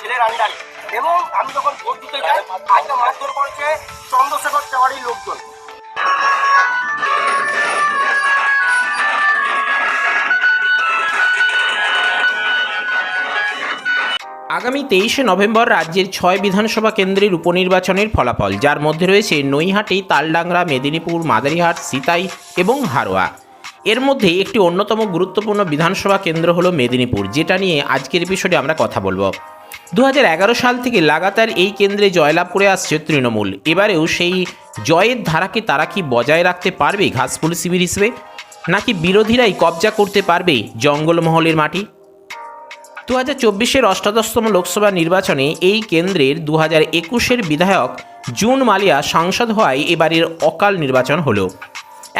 ছেলের আন্ডারে। এবং আমি যখন ভোট দিতে যাই, আজকে মারধর করেছে চন্দ্রশেখর তেওয়ারির লোকজন। আগামী তেইশে নভেম্বর রাজ্যের ছয় বিধানসভা কেন্দ্রের উপনির্বাচনের ফলাফল। যার মধ্যে রয়েছে নৈহাটি, তালডাংরা, মেদিনীপুর, মাদারিহাট, সিতাই এবং হারোয়া এর মধ্যে একটি অন্যতম গুরুত্বপূর্ণ বিধানসভা কেন্দ্র হলো মেদিনীপুর, যেটা নিয়ে আজকের এপিসোডে আমরা কথা বলব। দু হাজার এগারো সাল থেকে লাগাতার এই কেন্দ্রে জয়লাভ করে আসছে তৃণমূল। এবারেও সেই জয়ের ধারাকে তারা কি বজায় রাখতে পারবে ঘাসফুল শিবির হিসেবে? নাকি বিরোধীরাই কবজা করতে পারবে জঙ্গলমহলের মাটি? দু হাজার চব্বিশের অষ্টাদশতম লোকসভা নির্বাচনে এই কেন্দ্রের দু হাজার একুশের বিধায়ক জুন মালিয়া সাংসদ হওয়ায় এবারের অকাল নির্বাচন হলো।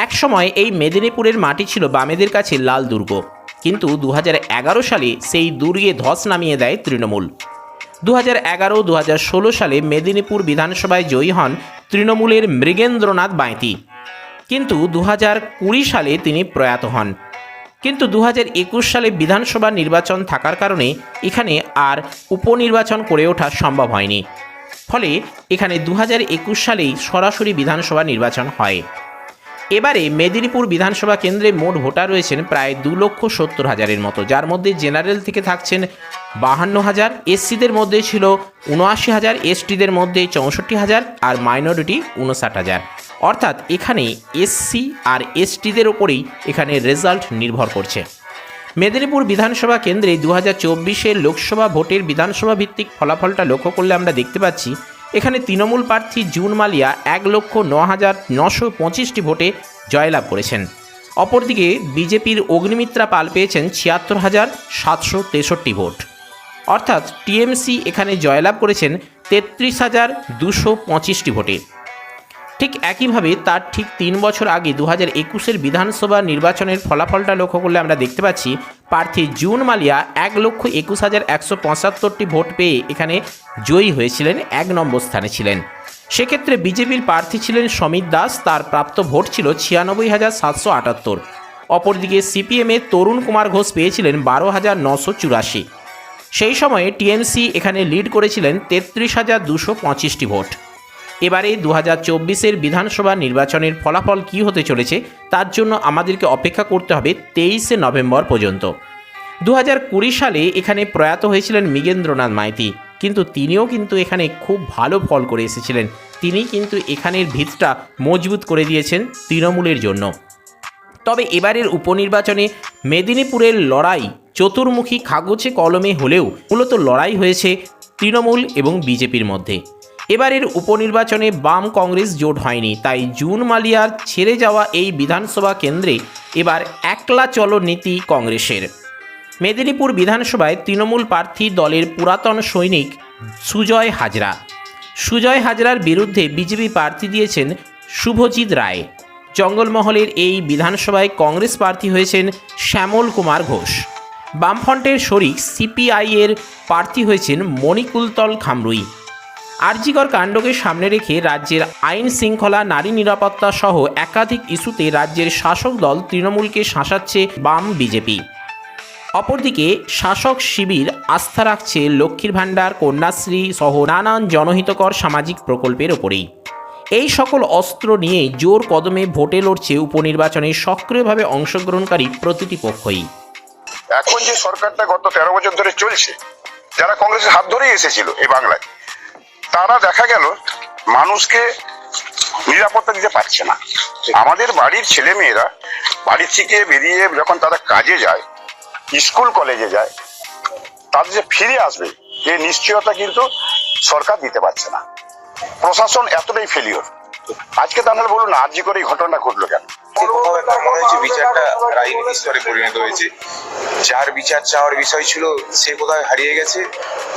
একসময় এই মেদিনীপুরের মাটি ছিল বামেদের কাছে লাল দুর্গ। কিন্তু দু হাজার এগারো সালে সেই দুর্গে ধস নামিয়ে দেয় তৃণমূল। দু হাজার এগারো দু হাজার ষোলো সালে মেদিনীপুর বিধানসভায় জয়ী হন তৃণমূলের মৃগেন্দ্রনাথ বাইতি। কিন্তু দু হাজার কুড়ি সালে তিনি প্রয়াত হন। কিন্তু দু হাজার একুশ সালে বিধানসভা নির্বাচন থাকার কারণে এখানে আর উপনির্বাচন করে ওঠা সম্ভব হয়নি। ফলে এখানে দু হাজার একুশ সালেই সরাসরি বিধানসভা নির্বাচন হয়। এবারে মেদিনীপুর বিধানসভা কেন্দ্রে মোট ভোটার রয়েছেন প্রায় দু লক্ষ সত্তর হাজারের মতো, যার মধ্যে জেনারেল থেকে থাকছেন বাহান্ন হাজার এসসিদের মধ্যে ছিল উনআশি হাজার এসটিদের মধ্যে চৌষট্টি হাজার আর মাইনরিটি উনষাট হাজার অর্থাৎ এখানে এসসি আর এসটিদের ওপরেই এখানে রেজাল্ট নির্ভর করছে। মেদিনীপুর বিধানসভা কেন্দ্রে দু হাজার লোকসভা ভোটের বিধানসভা ভিত্তিক ফলাফলটা লক্ষ্য করলে আমরা দেখতে পাচ্ছি, এখানে তৃণমূল প্রার্থী জুন মালিয়া এক লক্ষ ন হাজার নশো পঁচিশটি ভোটে জয়লাভ করেছেন। অপরদিকে বিজেপির অগ্নিমিত্রা পাল পেয়েছেন ছিয়াত্তর হাজার সাতশো তেষট্টি ভোট। অর্থাৎ টিএমসি এখানে জয়লাভ করেছেন তেত্রিশ হাজার দুশো পঁচিশটি ভোটে। ঠিক একইভাবে তার ঠিক তিন বছর আগে দু হাজার একুশের বিধানসভা নির্বাচনের ফলাফলটা লক্ষ্য করলে আমরা দেখতে পাচ্ছি, প্রার্থী জুন মালিয়া এক লক্ষ একুশ হাজার একশো পঁচাত্তরটি ভোট পেয়ে এখানে জয়ী হয়েছিলেন, এক নম্বর স্থানে ছিলেন। সেক্ষেত্রে বিজেপির প্রার্থী ছিলেন সমীর দাস, তার প্রাপ্ত ভোট ছিল ছিয়ানব্বই হাজার সাতশো আটাত্তর। অপরদিকে সিপিএমের তরুণ কুমার ঘোষ পেয়েছিলেন বারো হাজার নশো চুরাশি। সেই সময়ে টিএমসি এখানে লিড করেছিলেন তেত্রিশ হাজার দুশো পঁচিশটি ভোট। এবারে দু হাজার চব্বিশের বিধানসভা নির্বাচনের ফলাফল কী হতে চলেছে, তার জন্য আমাদেরকে অপেক্ষা করতে হবে তেইশে নভেম্বর পর্যন্ত। দু হাজার কুড়ি সালে এখানে প্রয়াত হয়েছিলেন মৃগেন্দ্রনাথ মাইতি, কিন্তু তিনিও কিন্তু এখানে খুব ভালো ফল করে এসেছিলেন। তিনি কিন্তু এখানের ভিতটা মজবুত করে দিয়েছেন তৃণমূলের জন্য। তবে এবারের উপনির্বাচনে মেদিনীপুরের লড়াই চতুর্মুখী কাগজে কলমে হলেও মূলত লড়াই হয়েছে তৃণমূল এবং বিজেপির মধ্যে। এবারের উপনির্বাচনে বাম কংগ্রেস জোট হয়নি, তাই জুন মালিয়ার ছেড়ে যাওয়া এই বিধানসভা কেন্দ্রে এবার একলা চলো নীতি কংগ্রেসের। মেদিনীপুর বিধানসভায় তৃণমূল প্রার্থী দলের পুরাতন সৈনিক সুজয় হাজরা। সুজয় হাজরার বিরুদ্ধে বিজেপি প্রার্থী দিয়েছেন শুভজিৎ রায়। জঙ্গলমহলের এই বিধানসভায় কংগ্রেস প্রার্থী হয়েছেন শ্যামল কুমার ঘোষ। বামফ্রন্টের শরিক সিপিআইয়ের প্রার্থী হয়েছেন মণিকুলতল খামরুই। আরজিকর কাণ্ডকে সামনে রেখে রাজ্যের আইন শৃঙ্খলা, নারী নিরাপত্তা সহ একাধিক ইস্যুতে রাজ্যের শাসক দল তৃণমূলকে শাসাচ্ছে বাম বিজেপি। অপরদিকে শাসক শিবির আস্থা রাখছে লক্ষ্মীর ভাণ্ডার, কন্যাশ্রী সহ নানান জনহিতকর সামাজিক প্রকল্পের ওপরেই। এই সকল অস্ত্র নিয়ে জোর কদমে ভোটে লড়ছে উপনির্বাচনে সক্রিয়ভাবে অংশগ্রহণকারী প্রতিটি পক্ষই। এখন যে সরকারটা গত তেরো বছর ধরে চলছে, যারা কংগ্রেসের হাত ধরেই এসেছিল এই বাংলায়, তারা দেখা গেল মানুষকে নিরাপত্তা দিতে পারছে না। আমাদের বাড়ির ছেলে মেয়েরা বাড়ি থেকে বেরিয়ে যখন তারা কাজে যায়, স্কুল কলেজে যায়, তাদের যে ফিরে আসবে এই নিশ্চয়তা কিন্তু সরকার দিতে পারছে না। প্রশাসন এতটাই ফেলিওর আজকে তাহলে বলুন না আর্জি করে এই ঘটনা ঘটলো কেন? কোথাও একটা মনে হচ্ছে বিচারটা রাজনীতি স্তরে পরিণত হয়েছে। যার বিচার চাওয়ার বিষয় ছিল সে কোথাও হারিয়ে গেছে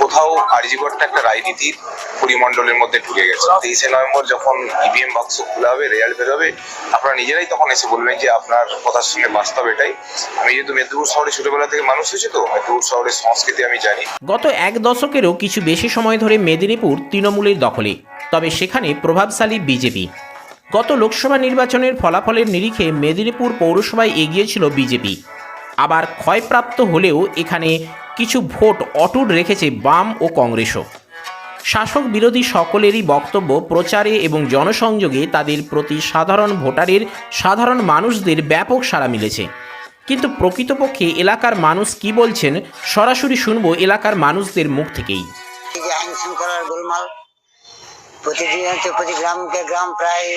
কোথাও আরজিকরটা একটা রাজনীতির পরিমণ্ডলের মধ্যে ঢুকে গেছে। তেইশে নভেম্বর যখন ইভিএম বাক্স খোলা হবে রেজাল্ট বেরোবে আপনারা নিজেরাই তখন এসে বলবেন যে আপনার কথার সঙ্গে বাস্তব এটাই। আমি যেহেতু মেদিনীপুর শহরে ছোটবেলা থেকে মানুষ হয়েছে তো মেদিনীপুর শহরের সংস্কৃতি আমি জানি। গত এক দশকেরও কিছু বেশি সময় ধরে মেদিনীপুর তৃণমূলের দখলে। তবে সেখানে প্রভাবশালী বিজেপি। গত লোকসভা নির্বাচনের ফলাফলের নিরিখে মেদিনীপুর পৌরসভায় এগিয়েছিল বিজেপি। আবার ক্ষয়প্রাপ্ত হলেও এখানে কিছু ভোট অটুট রেখেছে বাম ও কংগ্রেসও। শাসক বিরোধী সকলেরই বক্তব্য, প্রচারে এবং জনসংযোগে তাদের প্রতি সাধারণ ভোটারের, সাধারণ মানুষদের ব্যাপক সাড়া মিলেছে। কিন্তু প্রকৃতপক্ষে এলাকার মানুষ কি বলছেন, সরাসরি শুনব এলাকার মানুষদের মুখ থেকেই। গোলমাল প্রতিদিন হচ্ছে প্রতি গ্রামকে গ্রাম প্রায়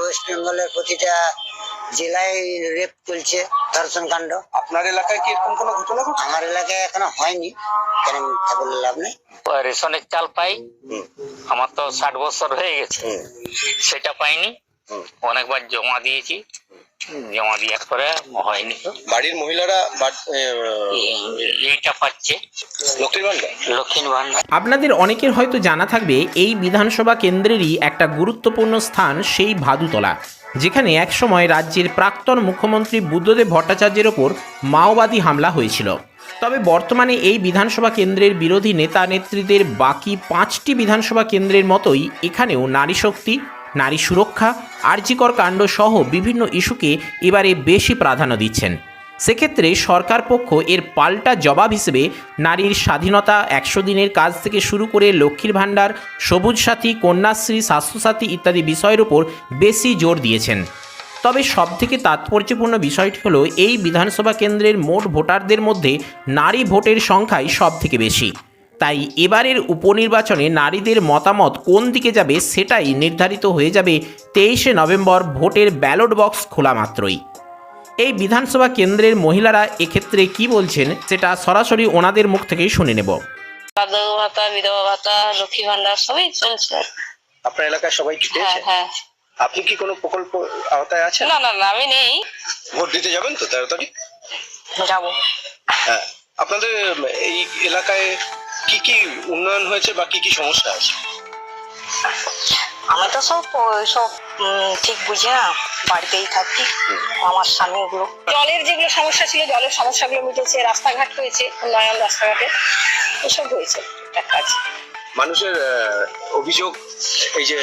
ওয়েস্ট বেঙ্গলের প্রতিটা জেলায় রেপ চলছে ধর্ষণ কাণ্ড। আপনার এলাকায় কি এরকম কোনো ঘটনা ঘটে আমার এলাকায় এখনও হয়নি কেন মিথ্যা বলে লাভ নেই। রেশনের চাল পাই আমার তো ষাট বছর হয়ে গেছে। সেটা পাইনি অনেকবার জমা দিয়েছি। জমা দেওয়ার পরে হয়নি। বাড়ির মহিলারা এইটা পাচ্ছে। আপনাদের অনেকের হয়তো জানা থাকবে এই বিধানসভা কেন্দ্রেরই একটা গুরুত্বপূর্ণ স্থান সেই ভাদুতলা যেখানে একসময় রাজ্যের প্রাক্তন মুখ্যমন্ত্রী বুদ্ধদেব ভট্টাচার্যের ওপর মাওবাদী হামলা হয়েছিল। তবে বর্তমানে এই বিধানসভা কেন্দ্রের বিরোধী নেতা নেত্রীদের বাকি পাঁচটি বিধানসভা কেন্দ্রের মতোই এখানেও নারী শক্তি নারী সুরক্ষা আর্জিকর কাণ্ড সহ বিভিন্ন ইস্যুকে এবারে বেশি প্রাধান্য দিচ্ছেন। সেক্ষেত্রে সরকার পক্ষ এর পাল্টা জবাব হিসেবে নারীর স্বাধীনতা একশো দিনের কাজ থেকে শুরু করে লক্ষ্মীর ভাণ্ডার, সবুজ সাথী, কন্যাশ্রী, স্বাস্থ্যসাথী ইত্যাদি বিষয়ের উপর বেশি জোর দিয়েছেন। তবে সবথেকে তাৎপর্যপূর্ণ বিষয়টি হলো এই বিধানসভা কেন্দ্রের মোট ভোটারদের মধ্যে নারী ভোটের সংখ্যাই সবথেকে বেশি। তাই এবারের উপনির্বাচনে নারীদের মতামত কোন দিকে যাবে সেটাই নির্ধারিত হয়ে যাবে তেইশে নভেম্বর ভোটের ব্যালট বক্স খোলা মাত্রই। এই বিধানসভা কেন্দ্রের মহিলারা এক্ষেত্রে কি বলছেন সেটা সরাসরি ওনাদের মুখ থেকেই শুনে নেব। ভাতা বিধবা ভাতা লক্ষ্মী ভান্ডার সবই চলছে। আপনার এলাকায় সবাই কি হ্যাঁ পেয়েছে? হ্যাঁ। আপনি কি কোনো প্রকল্প আওতায় আছেন? না না না আমি নেই। ভোট দিতে যাবেন তো তেরো তারিখ? যাব। হ্যাঁ। আপনাদের এই এলাকায় কি কি উন্নয়ন হয়েছে বা কি কি সমস্যা আছে? আমি তো সব ওই সব ঠিক বুঝি না বাড়িতেই থাকি আমার স্বামী ওগুলো জলের যেগুলো সমস্যা ছিল জলের সমস্যাগুলো মিটেছে রাস্তাঘাট হয়েছে উন্নয়ন রাস্তাঘাটে এসব হয়েছে একটা কাজ। মানুষের আহ, অভিযোগ এই যে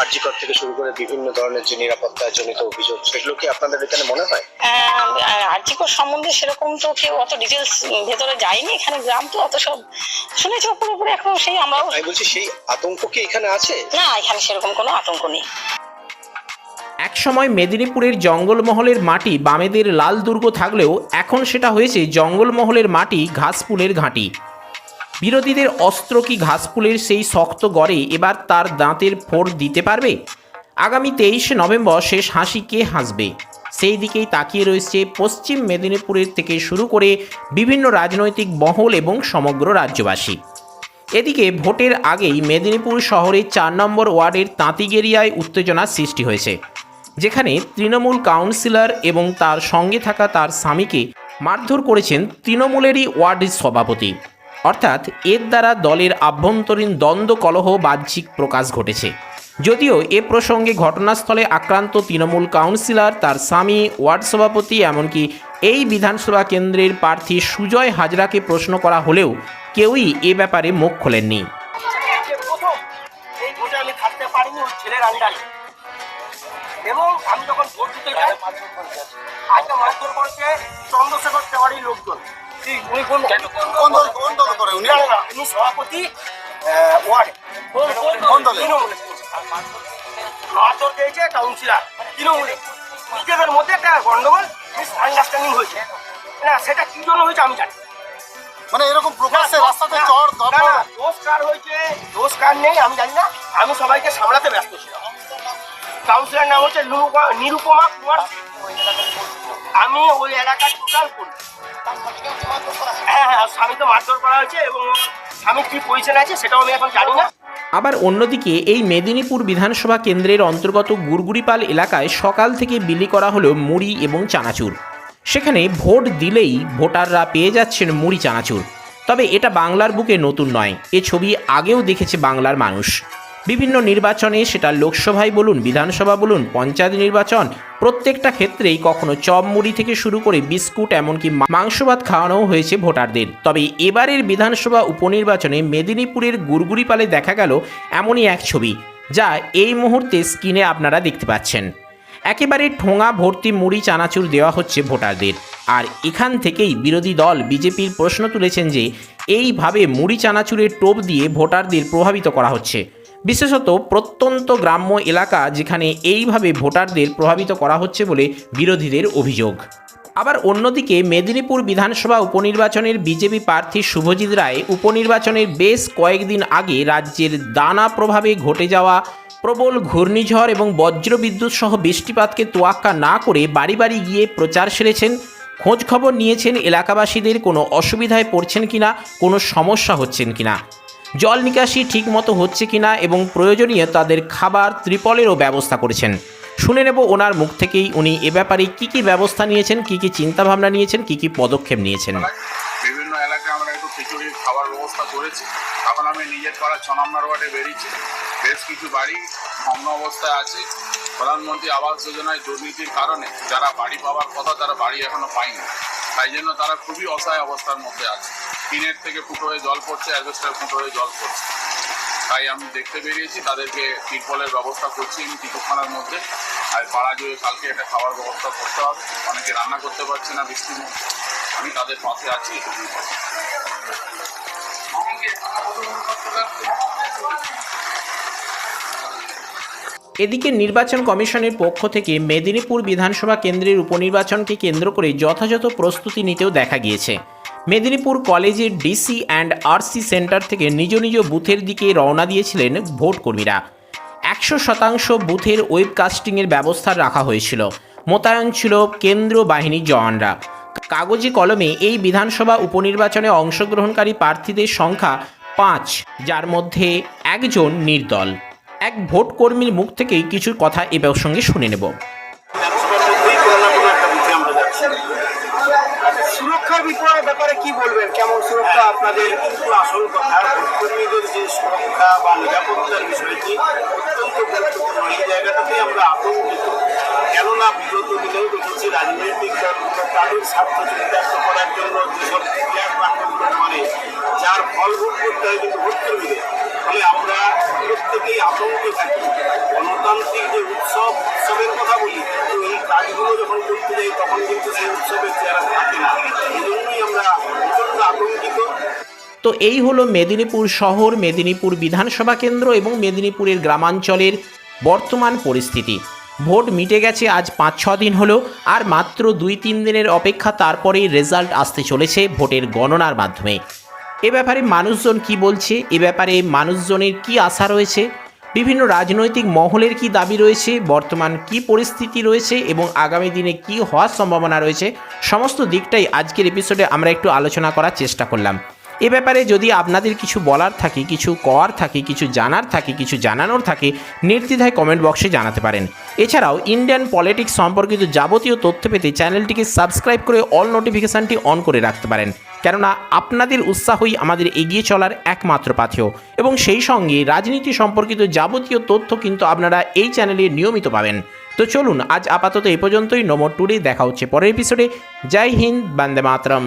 আর্জিকর থেকে শুরু করে বিভিন্ন ধরনের যে নিরাপত্তা জনিত অভিযোগ সেগুলো কি আপনাদের এখানে মনে হয়? আর্থিক সম্বন্ধে সেরকম তো কেউ অত ডিটেলস ভেতরে যায়নি এখানে গ্রাম তো অত সব শুনেছি উপরে উপরে এখন সেই আমরাও আমি বলছি সেই আতঙ্ক কি এখানে আছে? না এখানে সেরকম কোনো আতঙ্ক নেই। একসময় মেদিনীপুরের জঙ্গলমহলের মাটি বামেদের লাল দুর্গ থাকলেও এখন সেটা হয়েছে জঙ্গলমহলের মাটি ঘাসফুলের ঘাঁটি। বিরোধীদের অস্ত্র কি ঘাসফুলের সেই শক্ত গড়ে এবার তার দাঁতের ফোড় দিতে পারবে? আগামী তেইশে নভেম্বর শেষ হাসি কে হাসবে? সেই দিকেই তাকিয়ে রয়েছে পশ্চিম মেদিনীপুরের থেকে শুরু করে বিভিন্ন রাজনৈতিক মহল এবং সমগ্র রাজ্যবাসী। এদিকে ভোটের আগেই মেদিনীপুর শহরের চার নম্বর ওয়ার্ডের তাঁতিগেরিয়ায় উত্তেজনার সৃষ্টি হয়েছে, যেখানে তৃণমূল কাউন্সিলর এবং তার সঙ্গে থাকা তার স্বামীকে মারধর করেছেন তৃণমূলেরই ওয়ার্ডের সভাপতি। অর্থাৎ এর দ্বারা দলের আভ্যন্তরীণ দ্বন্দ্ব, কলহ, বাহ্যিক প্রকাশ ঘটেছে। যদিও এ প্রসঙ্গে ঘটনাস্থলে আক্রান্ত তৃণমূল কাউন্সিলর, তার স্বামী, ওয়ার্ড সভাপতি, এমনকি এই বিধানসভা কেন্দ্রের প্রার্থী সুজয় হাজরাকে প্রশ্ন করা হলেও কেউই এ ব্যাপারে মুখ খোলেননি। এবং আমি যখন ভোট দিতে যাই চন্দ্রশেখর লোকজন। উনি কোন কোন দল? কোন দল করে? উনি উনি সভাপতি ওয়ার্ডে। কোন দলে? মারধর দিয়েছে কাউন্সিলর। তৃণমূলে। নিজেদের মধ্যে একটা গন্ডগোল মিসআন্ডারস্ট্যান্ডিং হয়েছে। না সেটা কি জন্য হয়েছে আমি জানি মানে এরকম প্রকাশ্যে রাস্তাতে না, চর না, দোষ কার হয়েছে? দোষ কার নেই আমি জানি না। আমি সবাইকে সামলাতে ব্যস্ত ছিলাম। কাউন্সিলর নাম হচ্ছে নিরুপা- নিরুপমা কুমার আমি ওই এলাকার টোটাল করি হ্যাঁ হ্যাঁ আবার অন্যদিকে এই মেদিনীপুর বিধানসভা কেন্দ্রের অন্তর্গত গুরগুড়িপাল এলাকায় সকাল থেকে বিলি করা হলো মুড়ি এবং চানাচুর। সেখানে ভোট দিলেই ভোটাররা পেয়ে যাচ্ছেন মুড়ি চানাচুর। তবে এটা বাংলার বুকে নতুন নয়, এ ছবি আগেও দেখেছে বাংলার মানুষ। বিভিন্ন নির্বাচনে সেটা লোকসভায় বলুন, বিধানসভা বলুন, পঞ্চায়েত নির্বাচন, প্রত্যেকটা ক্ষেত্রেই কখনো চপ মুড়ি থেকে শুরু করে বিস্কুট, এমনকি মাংস ভাত খাওয়ানোও হয়েছে ভোটারদের। তবে এবারের বিধানসভা উপনির্বাচনে মেদিনীপুরের গুরগুড়িপালে দেখা গেল এমনই এক ছবি, যা এই মুহূর্তে স্ক্রিনে আপনারা দেখতে পাচ্ছেন। একেবারে ঠোঙা ভর্তি মুড়ি চানাচুর দেওয়া হচ্ছে ভোটারদের। আর এখান থেকেই বিরোধী দল বিজেপির প্রশ্ন তুলেছেন যে, এইভাবে মুড়ি চানাচুরের টোপ দিয়ে ভোটারদের প্রভাবিত করা হচ্ছে। বিশেষত প্রত্যন্ত গ্রাম্য এলাকা যেখানে এইভাবে ভোটারদের প্রভাবিত করা হচ্ছে বলে বিরোধীদের অভিযোগ। আবার অন্যদিকে মেদিনীপুর বিধানসভা উপনির্বাচনের বিজেপি প্রার্থী শুভজিৎ রায় উপনির্বাচনের বেশ কয়েকদিন আগে রাজ্যের দানা প্রভাবে ঘটে যাওয়া প্রবল ঘূর্ণিঝড় এবং বজ্রবিদ্যুৎ সহ বৃষ্টিপাতকে তোয়াক্কা না করে বাড়ি বাড়ি গিয়ে প্রচার সেরেছেন। খোঁজ খবর নিয়েছেন এলাকাবাসীদের কোনো অসুবিধায় পড়ছেন কিনা, কোনো সমস্যা হচ্ছেন কিনা। জল নিকাশি ঠিকমতো হচ্ছে কিনা এবং প্রয়োজনীয় তাদের খাবার ত্রিপলেরও ব্যবস্থা করেছেন। শুনে নেব ওনার মুখ থেকেই উনি এ ব্যাপারে কি কি ব্যবস্থা নিয়েছেন, কি কি চিন্তাভাবনা নিয়েছেন, কি কি পদক্ষেপ নিয়েছেন। বিভিন্ন এলাকায় আমরা একটু খিচুড়ির খাবার ব্যবস্থা করেছি। এখন আমি নিজের পাড়া ছ নম্বর ওয়ার্ডে বেরিয়েছি। বেশ কিছু বাড়ি ভগ্ন অবস্থায় আছে। প্রধানমন্ত্রী আবাস যোজনায় দুর্নীতির কারণে যারা বাড়ি পাওয়ার কথা তারা বাড়ি এখনও পায়নি। তাই জন্য তারা খুবই অসহায় অবস্থার মধ্যে আছে। টিনের থেকে ফুটো হয়ে জল পড়ছে অ্যাডজাস্টার ফুটো হয়ে জল পড়ছে। তাই আমি দেখতে বেরিয়েছি, তাদেরকে তিরপলের ব্যবস্থা করছি আমি কিছুক্ষণের মধ্যে। আর পাড়া জুড়ে কালকে একটা খাবার ব্যবস্থা করতে হবে। অনেকে রান্না করতে পারছে না বৃষ্টির মধ্যে। আমি তাদের পাশে আছি এদিকে নির্বাচন কমিশনের পক্ষ থেকে মেদিনীপুর বিধানসভা কেন্দ্রের উপনির্বাচনকে কেন্দ্র করে যথাযথ প্রস্তুতি নিতেও দেখা গিয়েছে। মেদিনীপুর কলেজের ডিসি অ্যান্ড আরসি সেন্টার থেকে নিজ নিজ বুথের দিকে রওনা দিয়েছিলেন ভোট কর্মীরা একশো শতাংশ বুথের ওয়েবকাস্টিংয়ের ব্যবস্থা রাখা হয়েছিল। মোতায়েন ছিল কেন্দ্র বাহিনীর জওয়ানরা। কাগজে কলমে এই বিধানসভা উপনির্বাচনে অংশগ্রহণকারী প্রার্থীদের সংখ্যা পাঁচ, যার মধ্যে একজন নির্দল। এক ভোট কর্মীর মুখ থেকেই কিছু কথা এ প্রসঙ্গে শুনে নেব। সুরক্ষার ব্যাপারে কি বলবেন? কেমন সুরক্ষা আপনাদের? কিন্তু আসল কথা ভোটকর্মীদের যে সুরক্ষা বা নিরাপত্তার বিষয়টি অত্যন্ত গুরুত্বপূর্ণ? এই জায়গাটাতে আমরা আতঙ্কিত কেননা বিগত দিনেও দেখেছি রাজনৈতিক দলগুলো তাদের স্বার্থ চরিতার্থ করার জন্য যেসব ক্রিয়াকাণ্ডগুলো করে যার ফল ভোগ করতে হয় কিন্তু ভোটকর্মীদের ফলে আমরা প্রত্যেকেই আতঙ্কে থাকি। গণতান্ত্রিক যে উৎসব যখন করতে যাই তখন কিন্তু সেই উৎসবের চেহারা থাকে না। এই জন্যই আমরা প্রচণ্ড আতঙ্কিত। তো এই হলো মেদিনীপুর শহর, মেদিনীপুর বিধানসভা কেন্দ্র এবং মেদিনীপুরের গ্রামাঞ্চলের বর্তমান পরিস্থিতি। ভোট মিটে গেছে আজ পাঁচ, ছ দিন হলো, আর মাত্র দুই, তিন দিনের অপেক্ষা তারপরেই রেজাল্ট আসতে চলেছে ভোটের গণনার মাধ্যমে। এ ব্যাপারে মানুষজন কি বলছে? এ ব্যাপারে মানুষজনের কি আশা রয়েছে? বিভিন্ন রাজনৈতিক মহলের কি দাবি রয়েছে, বর্তমান কি পরিস্থিতি রয়েছে এবং আগামী দিনে কি হওয়ার সম্ভাবনা রয়েছে, সমস্ত দিকটাই আজকের এপিসোডে আমরা একটু আলোচনা করার চেষ্টা করলাম। এ ব্যাপারে যদি আপনাদের কিছু বলার থাকে, কিছু কর থাকে, কিছু জানার থাকে, কিছু জানানোর থাকে, নির্দ্বিধায় কমেন্ট বক্সে জানাতে পারেন। এছাড়াও ইন্ডিয়ান পলিটিক্স সম্পর্কিত যাবতীয় তথ্য পেতে চ্যানেলটিকে সাবস্ক্রাইব করে অল নোটিফিকেশানটি অন করে রাখতে পারেন। কেননা আপনাদের উৎসাহই আমাদের এগিয়ে চলার একমাত্র পাথেয়। এবং সেই সঙ্গে রাজনীতি সম্পর্কিত যাবতীয় তথ্য কিন্তু আপনারা এই চ্যানেলে নিয়মিত পাবেন। তো চলুন, আজ আপাতত এই পর্যন্তই। নম্বর টুডে দেখা হচ্ছে পরের এপিসোডে জয় হিন্দ, বন্দে মাতরম।